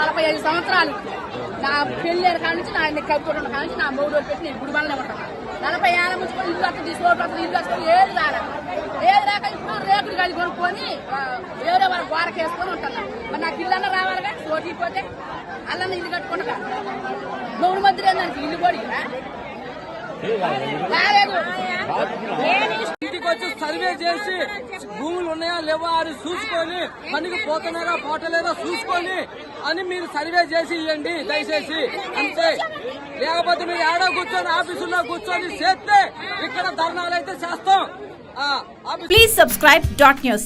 నలభై ఐదు సంవత్సరాలు నా పెళ్ళేరు కాడ నుంచి నా ఆయన కప్పుకోవడం కాడ నుంచి నా మూడు పెట్టి నేను ఇప్పుడు బండ్లో ఉంటాను. నలభై ఏళ్ళ నుంచి ఇల్లు అక్కడ తీసుకోవడం అసలు ఇల్లు వచ్చుకొని ఏది రాలే. ఏది రాక ఇప్పుడు రేకులు కలిగి కొనుక్కొని ఆ, వేరే వాళ్ళ గోడకి ఉంటాను. మరి నాకు ఇల్లు అన్న పోటీ పోతే అల్లన్న ఇల్లు కట్టుకుంటా. మూడు మధ్యలో దానికి ఇల్లు కూడా ఇంటికి వచ్చి సర్వే చేసి భూములు ఉన్నాయా లేవా అని చూసుకొని పనికి పోతున్నారా పోతలేదా చూసుకొని అని మీరు సర్వే చేసి ఇవ్వండి దయచేసి. అంతే. లేకపోతే మీరు ఏడో కూర్చొని ఆఫీసులో కూర్చొని చేస్తే ఇక్కడ ధర్నాలు అయితే చేస్తాం. ఆ, office Please subscribe dot news.